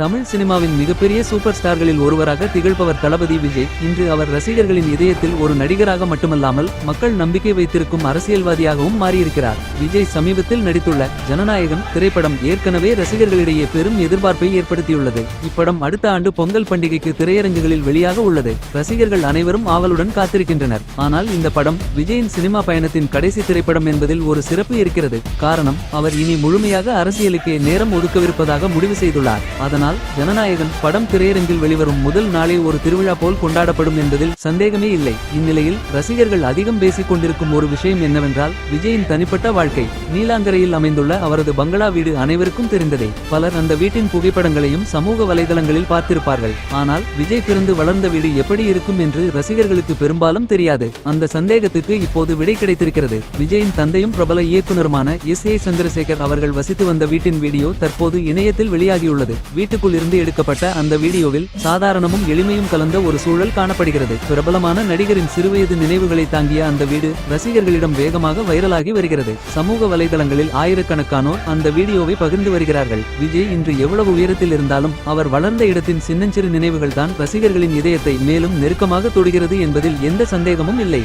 தமிழ் சினிமாவின் மிகப்பெரிய சூப்பர் ஸ்டார்களில் ஒருவராக திகழ்பவர் தளபதி விஜய். இன்று அவர் ரசிகர்களின் இதயத்தில் ஒரு நடிகராக மட்டுமல்லாமல் மக்கள் நம்பிக்கை வைத்திருக்கும் அரசியல்வாதியாகவும் மாறியிருக்கிறார். விஜய் சமீபத்தில் நடித்துள்ள ஜனநாயகம் திரைப்படம் ஏற்கனவே ரசிகர்களிடையே பெரும் எதிர்பார்ப்பை ஏற்படுத்தியுள்ளது. இப்படம் அடுத்த ஆண்டு பொங்கல் பண்டிகைக்கு திரையரங்குகளில் வெளியாக உள்ளது. ரசிகர்கள் அனைவரும் ஆவலுடன் காத்திருக்கின்றனர். ஆனால் இந்த படம் விஜயின் சினிமா பயணத்தின் கடைசி திரைப்படம் என்பதில் ஒரு சிறப்பு இருக்கிறது. காரணம் அவர் இனி முழுமையாக அரசியலுக்கே நேரம் ஒதுக்கவிருப்பதாக முடிவு செய்துள்ளார். அதனால் ஜனநாயகன் படம் திரையரங்கில் வெளிவரும் முதல் நாளே ஒரு திருவிழா போல் கொண்டாடப்படும் என்பதில் சந்தேகமே இல்லை. இந்நிலையில் ரசிகர்கள் அதிகம் பேசிக் கொண்டிருக்கும் ஒரு விஷயம் என்னவென்றால் விஜயின் தனிப்பட்ட வாழ்க்கை. நீலாங்கரையில் அமைந்துள்ள அவரது பங்களா வீடு அனைவருக்கும் தெரிந்ததே. பலர் அந்த வீட்டின் புகைப்படங்களையும் சமூக வலைதளங்களில் பார்த்திருப்பார்கள். ஆனால் விஜய் பிறந்து வளர்ந்த வீடு எப்படி இருக்கும் என்று ரசிகர்களுக்கு பெரும்பாலும் தெரியாது. அந்த சந்தேகத்துக்கு இப்போது விடை கிடைத்திருக்கிறது. விஜயின் தந்தையும் பிரபல இயக்குனருமான எஸ் ஏ சந்திரசேகர் அவர்கள் வசித்து வந்த வீட்டின் வீடியோ தற்போது இணையத்தில் வெளியாகியுள்ளது. வீட்டுக்குள் இருந்து எடுக்கப்பட்ட அந்த வீடியோவில் சாதாரணமும் எளிமையும் கலந்த ஒரு சூழல் காணப்படுகிறது. பிரபலமான நடிகரின் சிறுவயது நினைவுகளை தாங்கிய அந்த வீடு ரசிகர்களிடம் வேகமாக வைரலாகி வருகிறது. சமூக வலைதளங்களில் ஆயிரக்கணக்கானோர் அந்த வீடியோவை பகிர்ந்து வருகிறார்கள். விஜய் இன்று எவ்வளவு உயரத்தில் இருந்தாலும் அவர் வளர்ந்த இடத்தின் சின்னஞ்சிறு நினைவுகள் தான் ரசிகர்களின் இதயத்தை மேலும் நெருக்கமாக தொடுகிறது என்பதில் எந்த சந்தேகமும் இல்லை.